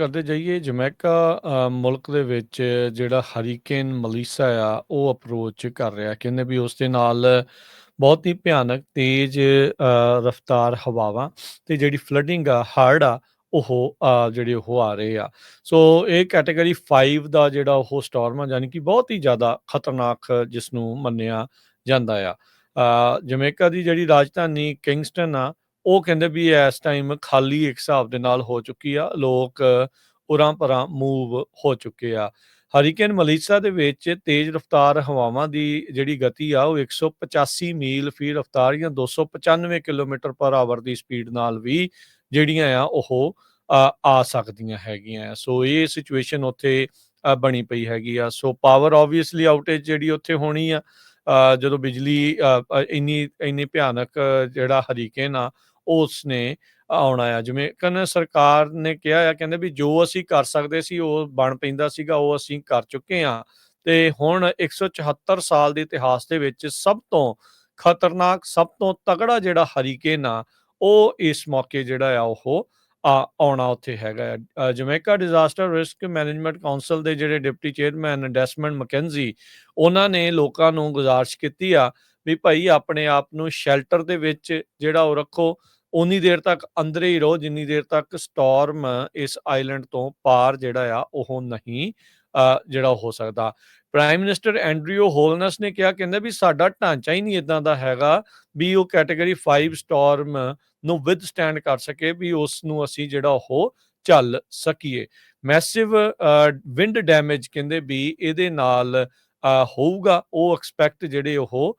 ਕਰਦੇ ਜਾਈਏ ਜਮੈਕਾ ਅ, ਮੁਲਕ ਦੇ ਵਿੱਚ ਜਿਹੜਾ ਹਰੀਕੇਨ ਮਲੀਸਾ ਆ ਉਹ ਅਪਰੋਚ ਕਰ ਰਿਹਾ ਕਹਿੰਦੇ ਵੀ ਉਸ ਦੇ ਨਾਲ ਬਹੁਤ ਹੀ ਭਿਆਨਕ ਤੇਜ਼ ਅ, ਰਫ਼ਤਾਰ ਹਵਾਵਾਂ ਤੇ ਜਿਹੜੀ ਫਲੱਡਿੰਗ ਆ ਹੜ੍ਹ ਆ ਉਹ ਅ, ਜਿਹੜੇ ਉਹ ਆ ਰਹੇ ਆ। ਸੋ ਇਹ ਕੈਟਾਗਰੀ 5 ਦਾ ਜਿਹੜਾ ਉਹ ਸਟਾਰਮ ਆ ਯਾਨੀ ਕਿ ਬਹੁਤ ਹੀ ਜ਼ਿਆਦਾ ਖਤਰਨਾਕ ਜਿਸ ਨੂੰ ਮੰਨਿਆ ਜਾਂਦਾ ਆ। ਅ, ਜਮੈਕਾ ਦੀ ਜਿਹੜੀ ਰਾਜਧਾਨੀ ਕਿੰਗਸਟਨ ਆ ਉਹ ਕਹਿੰਦੇ ਵੀ ਇਸ ਟਾਈਮ ਖਾਲੀ ਇੱਕ ਹਿਸਾਬ ਦੇ ਨਾਲ ਹੋ ਚੁੱਕੀ ਆ, ਲੋਕ ਉਰਾਂ ਪਰਾਂ ਮੂਵ ਹੋ ਚੁੱਕੇ ਆ। ਹਰੀਕੇਨ ਮਲੀਸਾ ਦੇ ਵਿੱਚ ਤੇਜ਼ ਰਫ਼ਤਾਰ ਹਵਾਵਾਂ ਦੀ ਜਿਹੜੀ ਗਤੀ ਆ, ਉਹ 185 ਮੀਲ ਫੀ ਰਫ਼ਤਾਰ ਜਾਂ 295 ਕਿਲੋਮੀਟਰ ਪਰ ਆਵਰ ਦੀ ਸਪੀਡ ਨਾਲ ਵੀ ਜਿਹੜੀਆਂ ਆ, ਉਹ ਆ ਸਕਦੀਆਂ ਹੈਗੀਆਂ ਸੋ ਇਹ ਸਿਚੁਏਸ਼ਨ ਉੱਥੇ ਬਣੀ ਪਈ ਹੈਗੀ ਆ। ਸੋ ਪਾਵਰ ਆਬਵੀਅਸਲੀ ਆਊਟੇਜ ਜਿਹੜੀ ਉੱਥੇ ਹੋਣੀ ਆ ਜਦੋਂ ਬਿਜਲੀ ਇੰਨੀ ਇੰਨੀ ਭਿਆਨਕ ਜਿਹੜਾ ਹਰੀਕੇਨ ਆ ਉਸ ਨੇ ਆਉਣਾ ਆ ਜਿਵੇਂ ਕਹਿੰਦੇ ਸਰਕਾਰ ਨੇ ਕਿਹਾ ਆ, ਕਹਿੰਦੇ ਵੀ ਜੋ ਅਸੀਂ ਕਰ ਸਕਦੇ ਸੀ, ਉਹ ਬਣ ਪੈਂਦਾ ਸੀਗਾ, ਉਹ ਅਸੀਂ ਕਰ ਚੁੱਕੇ ਆ ਤੇ ਹੁਣ 174 ਸਾਲ ਦੇ ਇਤਿਹਾਸ ਦੇ ਵਿੱਚ ਸਭ ਤੋਂ ਖਤਰਨਾਕ, ਸਭ ਤੋਂ ਤਗੜਾ ਜਿਹੜਾ ਹਰੀਕੇਨ ਆ, ਉਹ ਇਸ ਮੌਕੇ ਜਿਹੜਾ ਆ, ਉਹ ਆ, ਆਉਣਾ ਉੱਥੇ ਹੈਗਾ ਆ। Jamaica disaster risk management council ਦੇ ਜਿਹੜੇ ਡਿਪਟੀ ਚੇਅਰਮੈਨ ਡੈਸਮੰਡ ਮਕੈਂਜ਼ੀ, ਉਹਨਾਂ ਨੇ ਲੋਕਾਂ ਨੂੰ ਗੁਜ਼ਾਰਿਸ਼ ਕੀਤੀ ਆ ਵੀ ਭਾਈ ਆਪਣੇ ਆਪ ਨੂੰ ਸ਼ੈਲਟਰ ਦੇ ਵਿੱਚ ਜਿਹੜਾ ਉਹ ਰੱਖੋ ਉਨੀ ਦੇਰ ਤੱਕ ਅੰਦਰ ਹੀ ਰਹੋ ਜਿੰਨੀ ਦੇਰ ਤੱਕ ਸਟਾਰਮ ਇਸ ਆਈਲੈਂਡ ਤੋਂ ਪਾਰ ਜਿਹੜਾ ਆ ਉਹ ਨਹੀਂ ਜਿਹੜਾ ਹੋ ਸਕਦਾ। ਪ੍ਰਾਈਮ ਮਿਨਿਸਟਰ ਐਂਡਰਿਊ ਹੋਲਨਸ ਨੇ ਕਿਹਾ ਕਹਿੰਦੇ ਵੀ ਸਾਡਾ ਢਾਂਚਾ ਹੀ ਨਹੀਂ ਇਦਾਂ ਦਾ ਹੈਗਾ ਵੀ ਉਹ ਕੈਟਾਗਰੀ 5 ਸਟਾਰਮ ਨੂੰ ਵਿਦਸਟੈਂਡ ਕਰ ਸਕੇ ਵੀ ਉਸ ਨੂੰ ਅਸੀਂ ਜਿਹੜਾ ਉਹ ਚੱਲ ਸਕੀਏ। ਮੈਸਿਵ ਵਿੰਡ ਡੈਮੇਜ ਕਹਿੰਦੇ ਵੀ ਇਹਦੇ ਨਾਲ ਅ, ਹੋਊਗਾ ਉਹ ਐਕਸਪੈਕਟ ਜਿਹੜੇ ਉਹ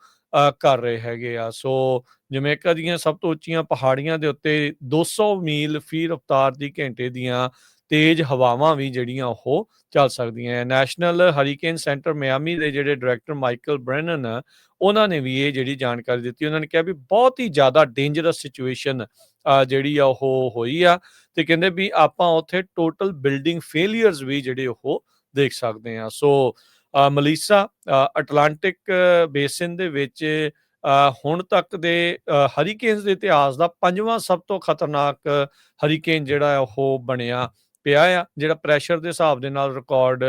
ਕਰ ਰਹੇ ਹੈਗੇ ਆ। ਸੋ ਜਮੈਕਾ ਦੀਆਂ ਸਭ ਤੋਂ ਉੱਚੀਆਂ ਪਹਾੜੀਆਂ ਦੇ ਉੱਤੇ 200 ਮੀਲ ਫੀ ਰਫ਼ਤਾਰ ਦੀ ਘੰਟੇ ਦੀਆਂ ਤੇਜ਼ ਹਵਾਵਾਂ ਵੀ ਜਿਹੜੀਆਂ ਉਹ ਚੱਲ ਸਕਦੀਆਂ ਹੈ ਨੈਸ਼ਨਲ ਹਰੀਕੇਨ ਸੈਂਟਰ ਮਿਆਮੀ ਦੇ ਜਿਹੜੇ ਡਾਇਰੈਕਟਰ ਮਾਈਕਲ ਬ੍ਰੈਨਨ ਆ, ਉਹਨਾਂ ਨੇ ਵੀ ਇਹ ਜਿਹੜੀ ਜਾਣਕਾਰੀ ਦਿੱਤੀ। ਉਹਨਾਂ ਨੇ ਕਿਹਾ ਵੀ ਬਹੁਤ ਹੀ ਜ਼ਿਆਦਾ ਡੇਂਜਰਸ ਸਿਚੁਏਸ਼ਨ ਜਿਹੜੀ ਆ ਉਹ ਹੋਈ ਆ ਤੇ ਕਹਿੰਦੇ ਵੀ ਆਪਾਂ ਉੱਥੇ ਟੋਟਲ ਬਿਲਡਿੰਗ ਫੇਲਿਅਰਸ ਵੀ ਜਿਹੜੇ ਉਹ ਦੇਖ ਸਕਦੇ ਆ। ਸੋ ਮਲੀਸਾ ਅਟਲਾਂਟਿਕ ਬੇਸਿਨ ਦੇ ਵਿੱਚ ਹੁਣ ਤੱਕ ਦੇ ਹਰੀਕੇਨਸ ਦੇ ਇਤਿਹਾਸ ਦਾ ਪੰਜਵਾਂ ਸਭ ਤੋਂ ਖਤਰਨਾਕ ਹਰੀਕੇਨ ਜਿਹੜਾ ਹੈ ਉਹ ਬਣਿਆ ਪਿਆ ਆ, ਜਿਹੜਾ ਪ੍ਰੈਸ਼ਰ ਦੇ ਹਿਸਾਬ ਦੇ ਨਾਲ ਰਿਕਾਰਡ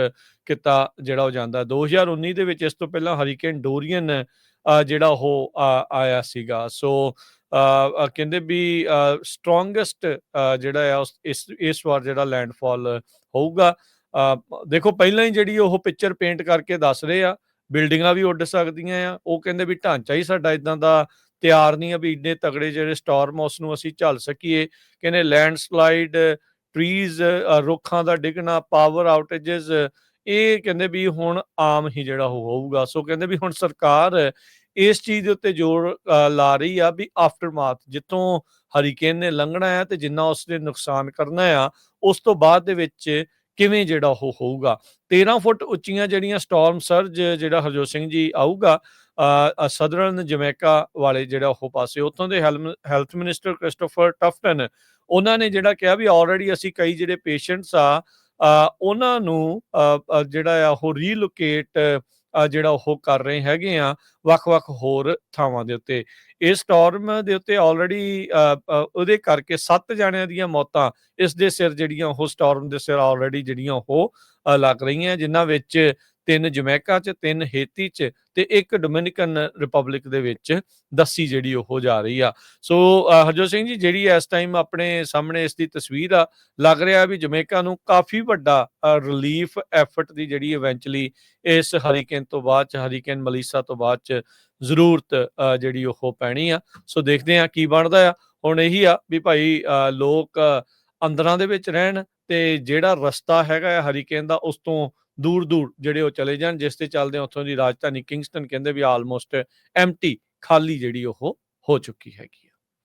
ਕੀਤਾ ਜਿਹੜਾ ਉਹ ਜਾਂਦਾ 2019 ਦੇ ਵਿੱਚ ਇਸ ਤੋਂ ਪਹਿਲਾਂ ਹਰੀਕੇਨ ਡੋਰੀਅਨ ਜਿਹੜਾ ਉਹ ਆਇਆ ਸੀਗਾ। ਸੋ ਕਹਿੰਦੇ ਵੀ ਸਟਰੋਂਗੈਸਟ ਜਿਹੜਾ ਆ ਉਸ- ਇਸ ਇਸ ਵਾਰ ਜਿਹੜਾ ਲੈਂਡਫਾਲ ਹੋਊਗਾ। ਦੇਖੋ, ਪਹਿਲਾਂ ਹੀ ਜਿਹੜੀ ਉਹ ਪਿਕਚਰ ਪੇਂਟ ਕਰਕੇ ਦੱਸ ਰਹੇ ਆ, ਬਿਲਡਿੰਗਾਂ ਵੀ ਉੱਡ ਸਕਦੀਆਂ ਆ। ਉਹ ਕਹਿੰਦੇ ਵੀ ਢਾਂਚਾ ਹੀ ਸਾਡਾ ਇਦਾਂ ਦਾ ਤਿਆਰ ਨਹੀਂ ਆ ਵੀ ਇੰਨੇ ਤਗੜੇ ਜਿਹੜੇ ਸਟਾਰਮ ਉਸ ਨੂੰ ਅਸੀਂ ਝੱਲ ਸਕੀਏ। ਕਹਿੰਦੇ ਲੈਂਡਸਲਾਈਡ ਟਰੀਜ਼ ਰੁੱਖਾਂ ਦਾ ਡਿੱਗਣਾ ਪਾਵਰ ਆਊਟੇजेस ਇਹ ਕਹਿੰਦੇ ਵੀ ਹੁਣ ਆਮ ਹੀ ਜਿਹੜਾ ਉਹ ਹੋਊਗਾ। ਸੋ ਕਹਿੰਦੇ ਵੀ ਹੁਣ ਸਰਕਾਰ ਇਸ ਚੀਜ਼ ਦੇ ਉੱਤੇ ਜ਼ੋਰ ਲਾ ਰਹੀ ਆ ਵੀ ਆਫਟਰ ਮਾਥ ਜਿੱਥੋਂ ਹਰੀਕੇਨ ਨੇ ਲੰਘਣਾ ਹੈ ਤੇ ਜਿੰਨਾ ਉਸ ਨੇ ਨੁਕਸਾਨ ਕਰਨਾ ਆ, ਉਸ ਤੋਂ ਬਾਅਦ ਦੇ ਵਿੱਚ ਕਿਵੇਂ ਜਿਹੜਾ ਉਹ ਹੋਊਗਾ? 13 ਫੁੱਟ ਉੱਚੀਆਂ ਜਿਹੜੀਆਂ ਸਟਾਰਮ ਸਰਜ ਜਿਹੜਾ ਹਰਜੋਤ ਸਿੰਘ ਜੀ ਆਊਗਾ ਸਦਰਨ ਜਮੈਕਾ ਵਾਲੇ ਜਿਹੜਾ ਉਹ ਪਾਸੇ, ਉੱਥੋਂ ਦੇ ਹੈਲਥ ਮਿਨਿਸਟਰ ਕ੍ਰਿਸਟੋਫਰ ਟਫਟਨ ਉਹਨਾਂ ਨੇ ਜਿਹੜਾ ਕਿਹਾ ਵੀ ਆਲਰੇਡੀ ਅਸੀਂ ਕਈ ਜਿਹੜੇ ਪੇਸ਼ੈਂਟਸ ਆ ਉਹਨਾਂ ਨੂੰ ਜਿਹੜਾ ਆ ਉਹ ਰੀਲੋਕੇਟ ਜਿਹੜਾ ਉਹ ਕਰ ਰਹੇ ਹੈਗੇ ਆ, ਵੱਖ-ਵੱਖ ਹੋਰ ਥਾਵਾਂ ਦੇ ਉੱਤੇ। ਇਸ ਸਟਾਰਮ ਦੇ ਉੱਤੇ ਆਲਰੇਡੀ ਉਹਦੇ ਕਰਕੇ 7 ਜਣਿਆਂ ਦੀਆਂ ਮੌਤਾਂ, ਇਸ ਦੇ ਸਿਰ ਜਿਹੜੀਆਂ ਉਹ ਸਟਾਰਮ ਦੇ ਸਿਰ ਆਲਰੇਡੀ ਜਿਹੜੀਆਂ ਉਹ ਲੱਗ ਰਹੀਆਂ, ਜਿਨ੍ਹਾਂ ਵਿੱਚ ਤਿੰਨ ਜਮੈਕਾ ਚ, ਤਿੰਨ ਹੇਤੀ ਚ ਤੇ ਇੱਕ ਡੋਮਿਨਿਕਨ ਰਿਪਬਲਿਕ ਦੇ ਵਿੱਚ ਦੱਸੀ ਜਿਹੜੀ ਉਹ ਜਾ ਰਹੀ ਆ। ਸੋ ਹਰਜੋਤ ਸਿੰਘ ਜੀ, ਜਿਹੜੀ ਇਸ ਟਾਈਮ ਆਪਣੇ ਸਾਹਮਣੇ ਇਸ ਦੀ ਤਸਵੀਰ ਆ, ਲੱਗ ਰਿਹਾ ਵੀ ਜਮੈਕਾ ਨੂੰ ਕਾਫੀ ਵੱਡਾ ਰਿਲੀਫ ਐਫਰਟ ਦੀ ਜਿਹੜੀ ਇਵੈਂਚੁਅਲੀ ਇਸ ਹਰੀਕੇਨ ਤੋਂ ਬਾਅਦ ਚ ਹਰੀਕੇਨ ਮਲੀਸਾ ਤੋਂ ਬਾਅਦ ਚ ਜ਼ਰੂਰਤ ਜਿਹੜੀ ਉਹ ਪੈਣੀ ਆ। ਸੋ, ਦੇਖਦੇ ਆ ਕੀ ਬਣਦਾ ਆ। ਹੁਣ ਇਹੀ ਆ ਵੀ ਭਾਈ ਲੋਕ ਅੰਦਰਾਂ ਦੇ ਵਿੱਚ ਰਹਿਣ ਤੇ ਜਿਹੜਾ ਰਸਤਾ ਹੈਗਾ ਆ ਹਰੀਕੇਨ ਦਾ, ਉਸ ਤੋਂ ਦੂਰ ਦੂਰ ਜਿਹੜੇ ਉਹ ਚਲੇ ਜਾਣ, ਜਿਸ ਤੇ ਚੱਲਦੇ ਉੱਥੋਂ ਦੀ ਰਾਜਧਾਨੀ ਕਿੰਗਸਟਨ ਕਹਿੰਦੇ ਵੀ ਆਲਮੋਸਟ ਐਮਟੀ ਖਾਲੀ ਜਿਹੜੀ ਉਹ ਹੋ ਚੁੱਕੀ ਹੈਗੀ ਆ